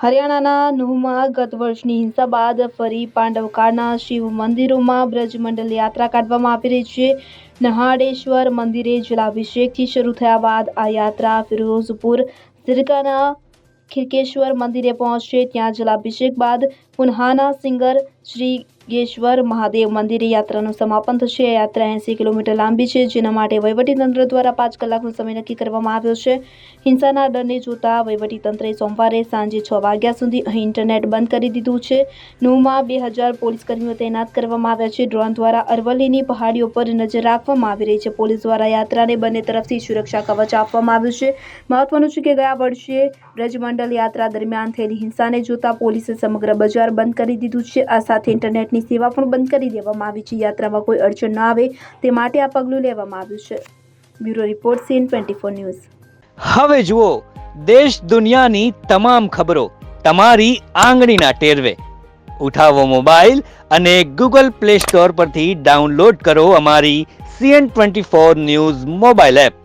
હરિયાણાના નુહમાં ગત વર્ષની હિંસા બાદ ફરી પાંડવકાળના શિવ મંદિરોમાં બ્રજમંડલ યાત્રા કાઢવામાં આવી રહી છે. નહાડેશ્વર મંદિરે જલાભિષેકથી શરૂ થયા બાદ આ યાત્રા ફિરોઝપુર, સિરકાના ખિરકેશ્વર મંદિરે પહોંચશે. ત્યાં જલાભિષેક બાદ પુન્હાના સિંગર શ્રીગેશ્વર મહાદેવ મંદિરે યાત્રાનું સમાપન થશે. યાત્રા એંસી કિલોમીટર લાંબી છે, જેના માટે વહીવટીતંત્ર દ્વારા પાંચ કલાકનો સમય નક્કી કરવામાં આવ્યો છે. હિંસાના ડરને જોતા વહીવટીતંત્રે સોમવારે સાંજે છ વાગ્યા સુધી અહીં ઇન્ટરનેટ બંધ કરી દીધું છે. નુમાં બે હજાર પોલીસ કર્મીઓ તૈનાત કરવામાં આવ્યા છે. ડ્રોન દ્વારા અરવલ્લીની પહાડીઓ પર નજર રાખવામાં આવી રહી છે. પોલીસ દ્વારા યાત્રાને બંને તરફથી સુરક્ષા કવચ આપવામાં આવ્યું છે. મહત્વનું છે કે ગયા વર્ષે બ્રજમંડલ યાત્રા દરમિયાન થયેલી હિંસાને જોતા પોલીસે સમગ્ર બજાર બંધ કરી દીધું છે. આ સાથે ઇન્ટરનેટની સેવા પણ બંધ કરી દેવામાં આવી છે. યાત્રામાં કોઈ અડચણ ન આવે તે માટે આ પગલું લેવામાં આવ્યું છે. Bureau report CN twenty four news. હવે જુઓ, દેશ દુનિયાની તમામ ખબરો તમારી આંગળીના ટેરવે. ઉઠાવો મોબાઈલ અને ગૂગલ પ્લે સ્ટોર પરથી ડાઉનલોડ કરો અમારી CN twenty four news mobile app.